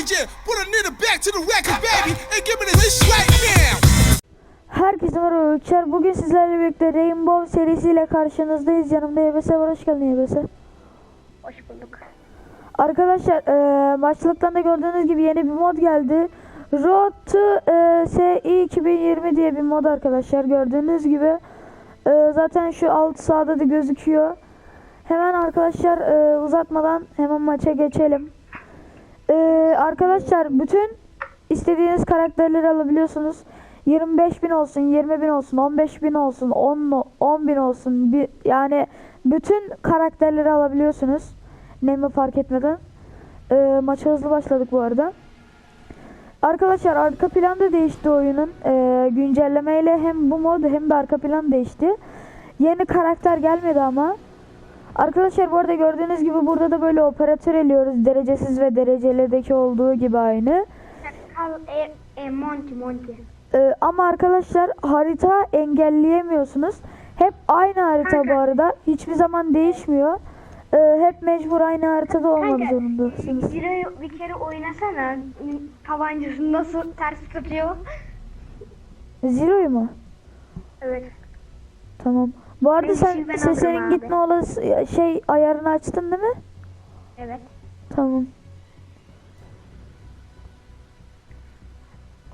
DJ, put a nigga back to the record, baby, and give me this right now. Herkese merhaba arkadaşlar. Bugün sizlerle birlikte Rainbow serisiyle karşınızdayız. Yanımda YBS var. Hoş geldin YBS. Hoş bulduk. Arkadaşlar eee başlıktan da gördüğünüz gibi yeni bir mod geldi. Road to eee, SI 2020 diye bir mod arkadaşlar. Gördüğünüz gibi eee, zaten şu alt sağda da gözüküyor. Hemen arkadaşlar eee, uzatmadan hemen maça geçelim. Eee, arkadaşlar bütün istediğiniz karakterleri alabiliyorsunuz. 25 bin olsun, 20 bin olsun, 15 bin olsun, 10, 10 bin olsun. Bir, yani bütün karakterleri alabiliyorsunuz. Neyimi fark etmeden. Ee, maça hızlı başladık bu arada. Arkadaşlar arka plan da değişti oyunun. Ee, güncellemeyle hem bu mod hem de arka plan değişti. Yeni karakter gelmedi ama. Arkadaşlar bu arada gördüğünüz gibi burada da böyle operatör eliyoruz. Derecesiz ve derecelideki olduğu gibi aynı. E, e, Monty Monty. Ee, ama arkadaşlar harita engelleyemiyorsunuz. Hep aynı harita bu arada. Hiçbir zaman değişmiyor. Ee, hep mecbur aynı haritada olmak Kanka, zorundasınız. Zero'yu bir kere oynasana. Tabancasını nasıl ters tutuyor? Zero'yu mu? Evet. Tamam. Bu arada sen abi. gitme olası şey ayarını açtın değil mi? Evet. Tamam.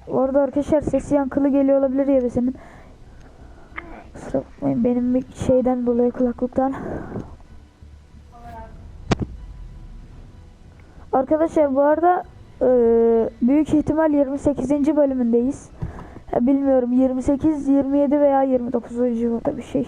Orada arkadaşlar sesi yankılı geliyor olabilir ya senin. Kusura bakmayın benim bir şeyden dolayı kulaklıktan. Arkadaşlar bu arada eee, büyük ihtimal 28. bölümündeyiz. Bilmiyorum 28, 27 veya 29. civarında bir şey.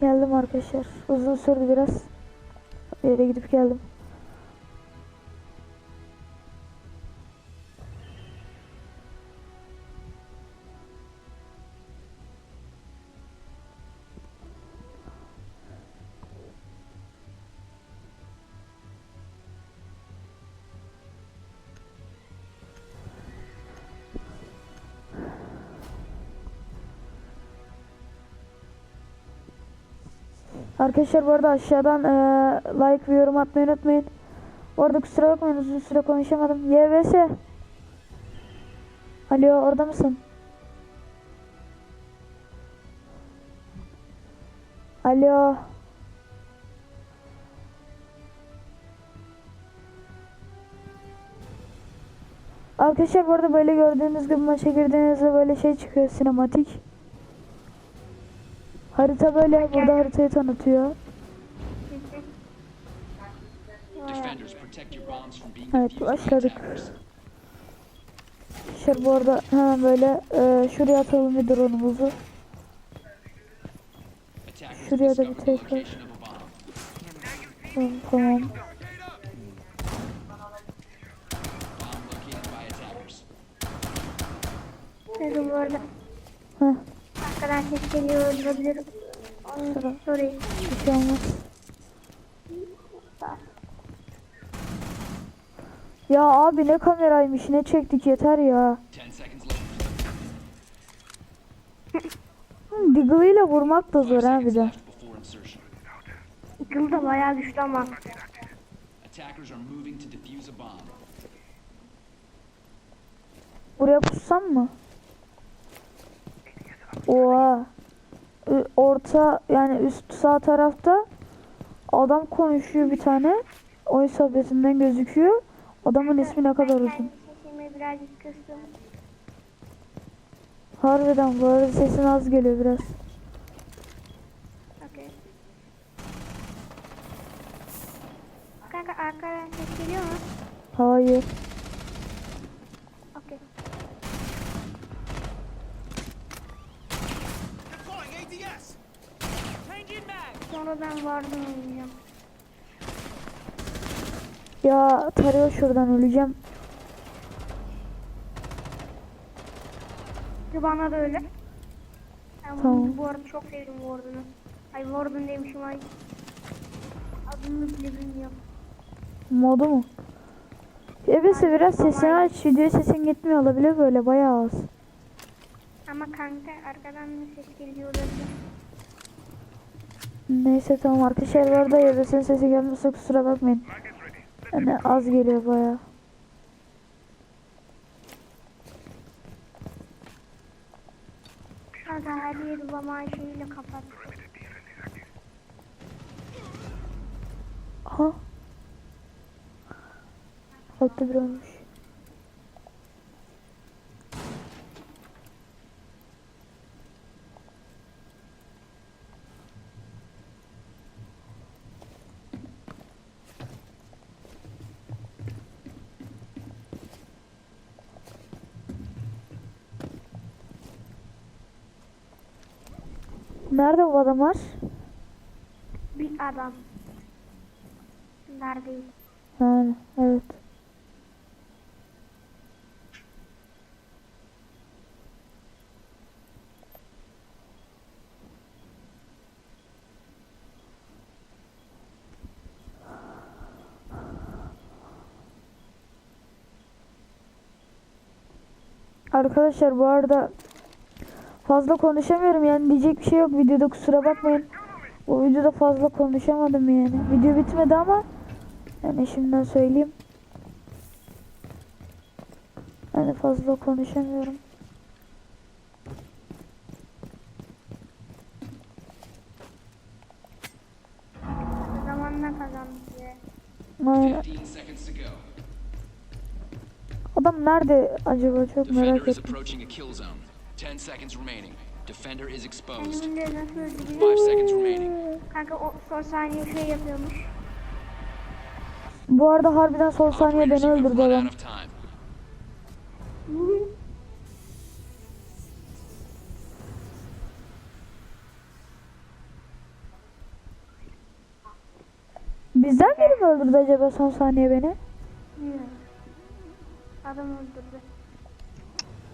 Geldim arkadaşlar. Uzun sürdü biraz. Bir yere gidip geldim. Arkadaşlar bu arada aşağıdan eee, like ve yorum atmayı unutmayın. Bu arada kusura bakmayın uzun süre konuşamadım. YVS. Alo orada mısın? Alo. Arkadaşlar bu arada böyle gördüğünüz gibi maça girdiğinizde böyle şey çıkıyor sinematik. Harita böyle burada haritayı tanıtıyor. Evet başladık. Arkadaşlar bu arada hemen böyle e, şuraya atalım bir drone'umuzu. Şuraya da bir tekrar. Tamam, tamam. Dedim bu arada. Ses geliyor olabilir. Sıra. Sorry. bir şey olmaz. Ya abi ne kameraymış ne çektik yeter ya. 10 seconds left. Hı, Deagle ile vurmak da zor ha bir de. Yıkıl da bayağı güçlü ama. Attackers are moving to defuse a bomb. Buraya pussam mı? Oha. Orta yani üst sağ tarafta adam konuşuyor bir tane. Oyun sohbetinden gözüküyor. Adamın ismi ne kadar uzun. Harbiden bu arada sesin az geliyor biraz. Okey. Kanka arkadan ses geliyor mu? Hayır. Okey. Sonra ben vardım oynayacağım. Ya tarıyor şuradan öleceğim. Ki Bana da öyle. Ben Tamam. bu arada çok sevdim Warden'ı. Ay Warden demişim ay. Adını bile bilmiyorum. Modu mu? Ebesi biraz sesini aç. Video sesin gitmiyor olabilir böyle bayağı az. Ama kanka arkadan da ses geliyor olabilir. Neyse tamam arkadaşlar bu arada Ebesi'nin sesi gelmezse kusura bakmayın. Yani az geliyor bayağı. Kanka her yeri şeyiyle kapat. Aha. Altta bir olmuş. Nerede bu adamlar? Bir adam. Neredeyiz? Yani evet. Arkadaşlar bu arada fazla konuşamıyorum yani diyecek bir şey yok videoda kusura bakmayın. Bu videoda fazla konuşamadım yani. Video bitmedi ama yani şimdiden söyleyeyim. Yani fazla konuşamıyorum. Zamanla kazandık ya. Aynen. 15 seconds to go. Adam nerede acaba çok merak ettim. Approaching a kill zone. 10 seconds remaining. Defender is exposed. Nasıl öldürüyor? 5 seconds remaining. Kanka o son saniye şey yapıyormuş. Bu arada harbiden son saniye Operators, beni you have öldürdü run adam. out of time. Bizden biri mi öldürdü acaba son saniye beni? Adam öldürdü.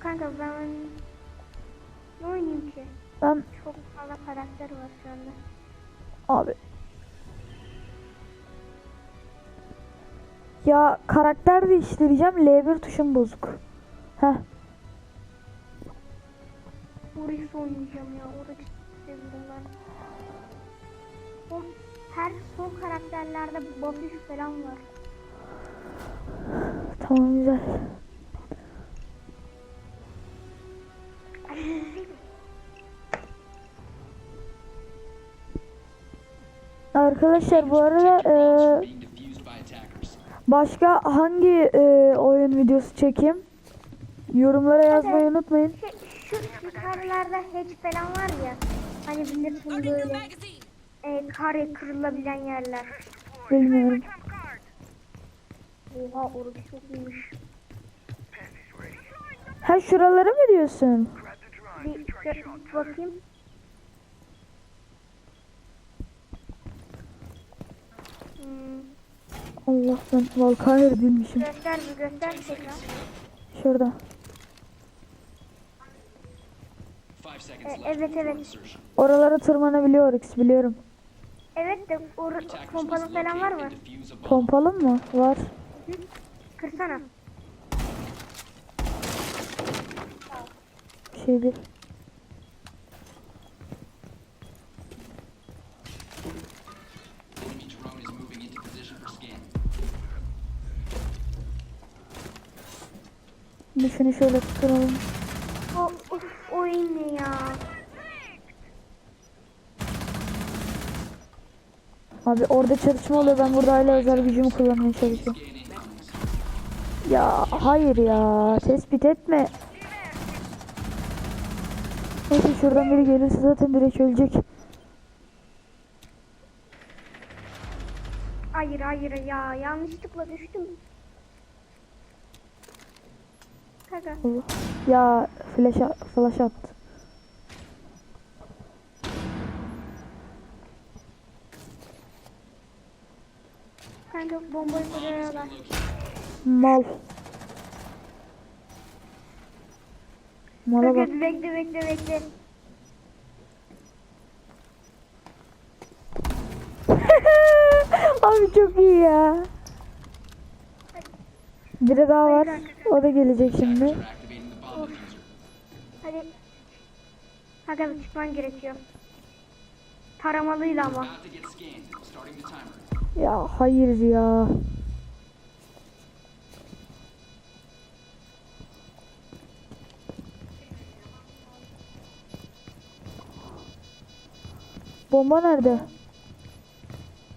Kanka ben ne oynayayım ki? Ben Çok fazla karakter var şu anda. abi. Ya karakter değiştireceğim. L1 tuşum bozuk. Heh. Oryx oynayacağım ya. Oryx seviyorum ben. O her son karakterlerde buff falan var. Tamam güzel. Arkadaşlar bu arada e, başka hangi e, oyun videosu çekeyim? Yorumlara yazmayı unutmayın. Şey, şu yukarılarda hatch falan var ya. Hani bilirsin böyle. E, kare kırılabilen yerler. Bilmiyorum. Oha orası çok iyiymiş. Ha şuraları mı diyorsun? Bir gö- bakayım. Allah ben Valkyrie değilmişim. göster bir göster tekrar. Şurada. 5 seconds E, evet, evet. Oralara tırmanabiliyor X biliyorum. Evet de pompalı falan var mı? Pompalı mı? Var. Kırsana. Bir şey değil. Şunu şöyle tutalım. O, of, oyun ne ya? Abi orada çalışma oluyor. Ben burada hala özel gücümü kullanmaya çalışıyorum. Ya hayır ya. Tespit etme. Neyse şuradan biri gelirse zaten direkt ölecek. Hayır hayır ya yanlışlıkla düştüm. Ya flash, flash attı. kanka bombayı kuruyorlar. Mal. Mala bak. Bekle bekle bekle. Abi çok iyi ya. Biri daha var. O da gelecek şimdi. Hadi. Kanka çıkman gerekiyor. Taramalıyla ama. Ya hayır ya. Bomba nerede?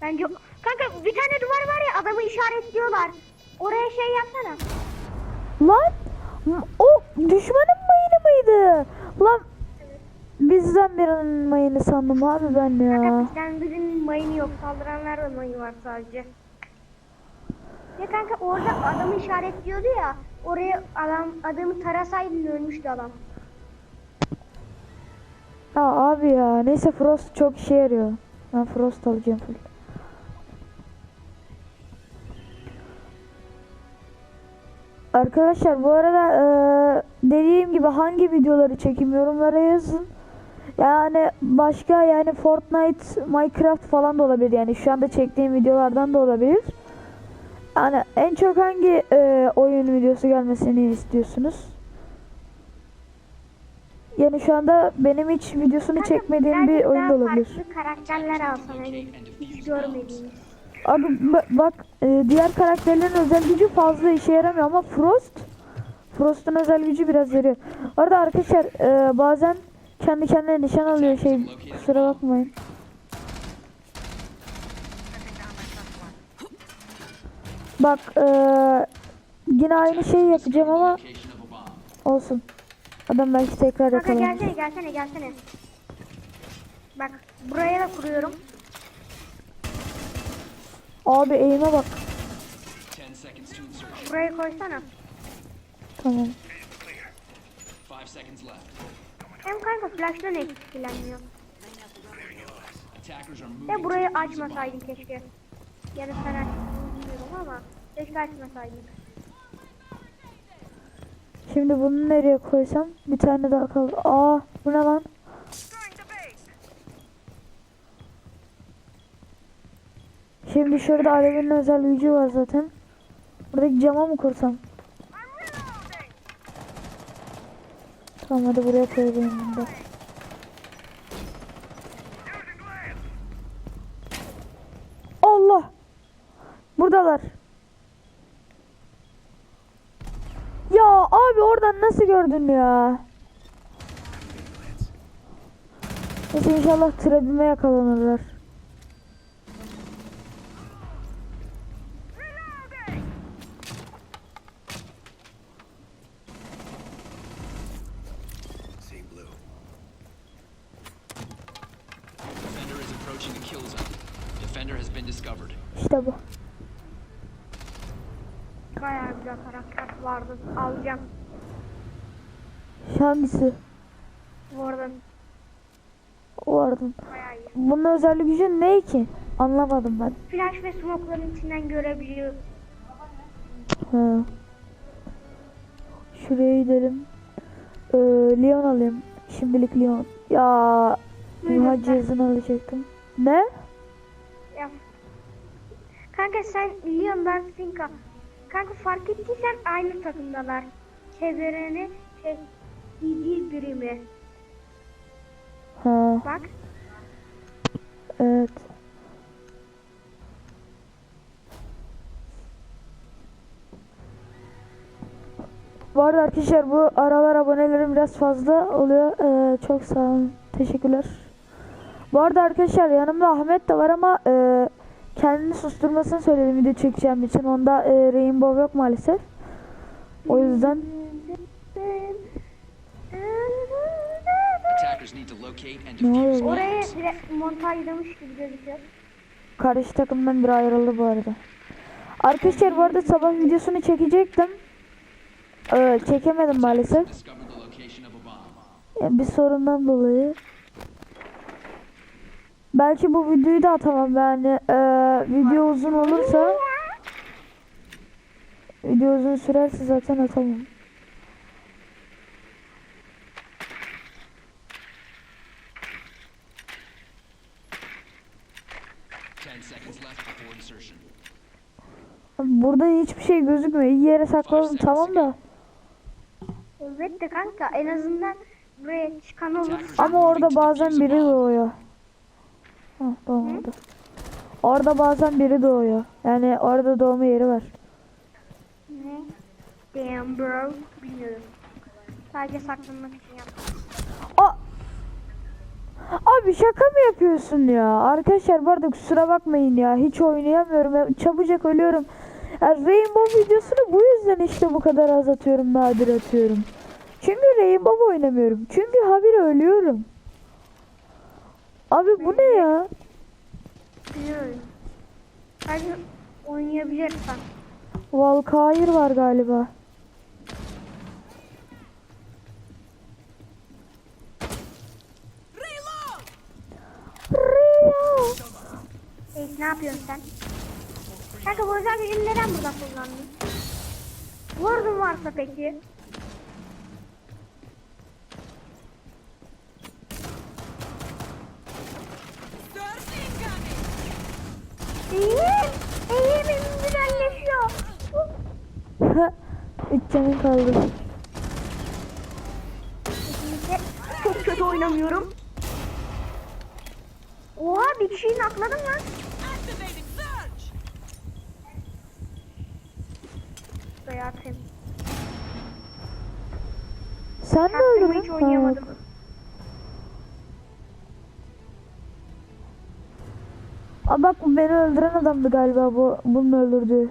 Bence kanka bir tane duvar var ya adamı işaretliyorlar. Oraya şey yapsana. Lan o düşmanın mayını mıydı? Lan bizden birinin mayını sandım abi ben Kanka ya. bizden birinin mayını yok. Saldıranlar da mayı var sadece. Ya kanka orada adamı işaretliyordu ya. Oraya adam adamı tarasaydın ölmüştü adam. Ya abi ya neyse Frost çok işe yarıyor. Ben Frost alacağım full. Arkadaşlar bu arada eee, dediğim gibi hangi videoları çekeyim yorumlara yazın. Yani başka yani Fortnite, Minecraft falan da olabilir yani şu anda çektiğim videolardan da olabilir. Yani en çok hangi eee, oyun videosu gelmesini istiyorsunuz? Yani şu anda benim hiç videosunu çekmediğim bir oyun da olabilir. Farklı karakterler alsan hiç görmediğimiz. Abi ba- bak e, diğer karakterlerin özel gücü fazla işe yaramıyor ama Frost Frost'un özel gücü biraz yarıyor. Orada arkadaşlar e, bazen kendi kendine nişan alıyor şey kusura bakmayın. Bak e, yine aynı şeyi yapacağım ama olsun. Adam belki tekrar yakalanır. gelsene gelsene gelsene. Bak buraya da kuruyorum. Abi eğime bak. 10 seconds to insertion. Buraya koysana. Tamam. 5 seconds left. Hem kanka flash'tan etkilenmiyor. To burayı açmasaydın keşke. Yani sen açtın bilmiyorum ama keşke açmasaydın. Şimdi bunu nereye koysam bir tane daha kaldı. Aa bu ne lan? Şimdi şurada Alev'in özel gücü var zaten. Buradaki cama mı kursam? Tamam hadi buraya koyayım bunu da. Allah! Buradalar. Ya abi oradan nasıl gördün ya? Neyse inşallah trebime yakalanırlar. Defender is approaching the kill zone. Defender has been discovered. İşte bu. Bayağı güzel karakter vardı. Alacağım. Hangisi? Warden. Vardım. Bayağı iyi. Bunun özel gücü ne ki? Anlamadım ben. Flash ve smoke'ların içinden görebiliyor. Ha. Şuraya gidelim. Ee, Leon alayım. Şimdilik Leon. Ya İmha cihazını alacaktım. Ne? Ya. Kanka sen Leon ben Finka. Kanka fark ettiysen aynı takımdalar. Çevreni CD birimi. Ha, Bak. evet. Bu arada arkadaşlar bu aralar abonelerim biraz fazla oluyor. Ee, çok sağ olun. Teşekkürler. Bu arada arkadaşlar yanımda Ahmet de var ama e, kendini susturmasını söyledim video çekeceğim için. Onda e, Rainbow yok maalesef. O yüzden attackers need to locate and Ne oluyor? Oraya montajlamış gibi gözüküyor. Karşı takımdan biri ayrıldı bu arada. Arkadaşlar bu arada sabah videosunu çekecektim. Ee, çekemedim maalesef. Yani bir sorundan dolayı. Belki bu videoyu da atamam yani ee, video uzun olursa video uzun sürerse zaten atamam. Burada hiçbir şey gözükmüyor. İyi yere sakladım tamam da. Evet de kanka en azından buraya çıkan olur. Ama orada bazen biri doğuyor. Hah doğmadı. Orada bazen biri doğuyor. Yani orada doğma yeri var. Ne? Damn bro. Bilmiyorum. Sadece saklanmak için yaptım. Aa! Abi şaka mı yapıyorsun ya? Arkadaşlar bu arada kusura bakmayın ya. Hiç oynayamıyorum. Ya, Çabucak ölüyorum. Rainbow videosunu bu yüzden işte bu kadar az atıyorum, nadir atıyorum. Çünkü Rainbow oynamıyorum. Çünkü habire ölüyorum. Abi bu ne ya? Biliyorum. Sadece oynayabilirsen. Var galiba. Hey ne yapıyorsun sen? Kanka bu özel gücünü neden burada kullandın? Vurdun varsa peki? Canım kaldı. Kesinlikle çok kötü oynamıyorum. Oha bir kişiyi nakladım lan. Buraya atayım. Sen Taktımı öldün? hiç oynayamadım. Aa bak bu beni öldüren adamdı galiba bu bunu öldürdü.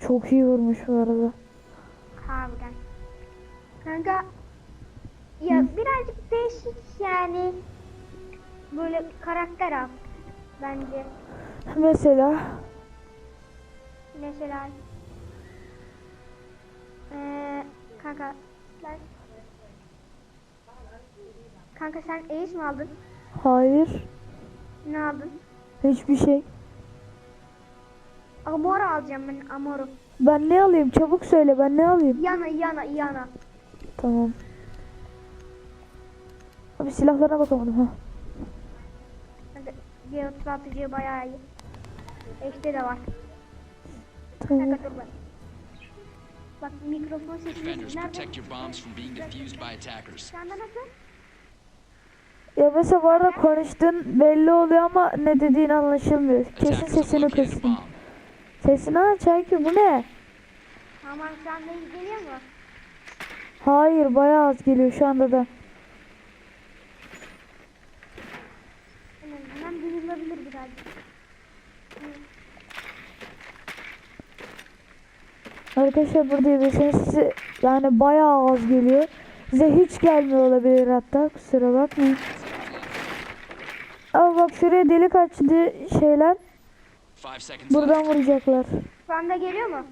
Çok iyi vurmuş bu arada. Harbiden. Kanka ya birazcık değişik yani böyle karakter al bence. Mesela Mesela eee kanka ben Kanka sen Ace mi aldın? hayır Ne aldın? hiçbir şey. Amoro alacağım ben Amoro. Ben ne alayım çabuk söyle ben ne alayım? Yana yana yana. Tamam. Abi silahlarına bakamadım ha. Kanka G36 bayağı iyi. Eşte de var. Tamam. Bak. Bak mikrofon sesini nerede? nasıl? Ya mesela bu arada konuştuğun belli oluyor ama ne dediğin anlaşılmıyor. Kesin sesini bomb. Sesini aç Aykü bu ne? Tamam şu anda iyi geliyor mu? Hayır bayağı az geliyor şu anda da. Hemen hemen duyulabilir birazcık. Arkadaşlar burada bilseniz size yani bayağı az geliyor. Size hiç gelmiyor olabilir hatta kusura bakmayın. Ama bak şuraya delik açtı şeyler. Five seconds left. Buradan vuracaklar. Şu anda geliyor mu?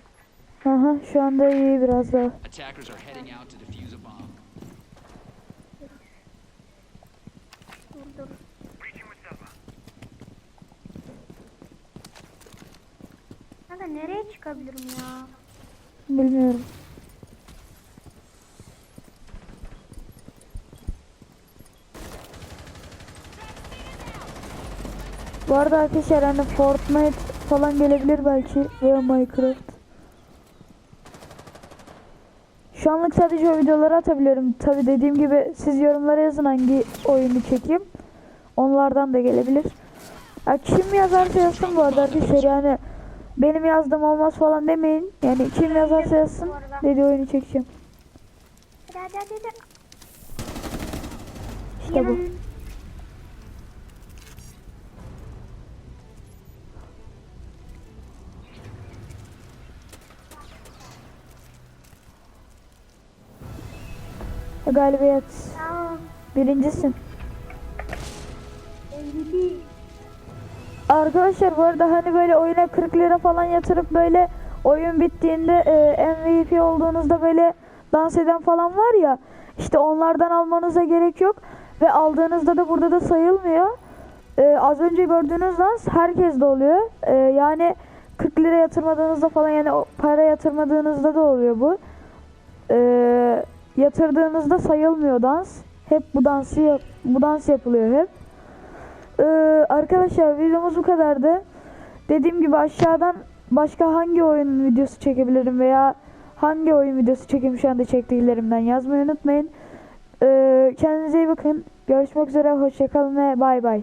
Aha şu anda iyi biraz daha. Attackers are heading out to defuse a bomb. Dur dur. Kanka nereye çıkabilirim ya? Bilmiyorum. Bu arada arkadaşlar hani Fortnite falan gelebilir belki veya Minecraft. Şu anlık sadece o videoları atabiliyorum. Tabi dediğim gibi siz yorumlara yazın hangi oyunu çekeyim. Onlardan da gelebilir. Ya kim yazarsa yazsın bu arada arkadaşlar yani benim yazdığım olmaz falan demeyin. Yani kim yazarsa yazsın dediği oyunu çekeceğim. İşte bu. Galibiyet. Birincisin. Arkadaşlar bu arada hani böyle oyuna 40 lira falan yatırıp böyle oyun bittiğinde e, MVP olduğunuzda böyle dans eden falan var ya işte onlardan almanıza gerek yok ve aldığınızda da burada da sayılmıyor. E, az önce gördüğünüz dans herkes de oluyor. E, yani 40 lira yatırmadığınızda falan yani para yatırmadığınızda da oluyor bu. E, yatırdığınızda sayılmıyor dans. Hep bu dansı bu dans yapılıyor hep. Ee, arkadaşlar videomuz bu kadardı. Dediğim gibi aşağıdan başka hangi oyun videosu çekebilirim veya hangi oyun videosu çekeyim şu anda çektiklerimden yazmayı unutmayın. Ee, kendinize iyi bakın. Görüşmek üzere. Hoşçakalın ve bay bay.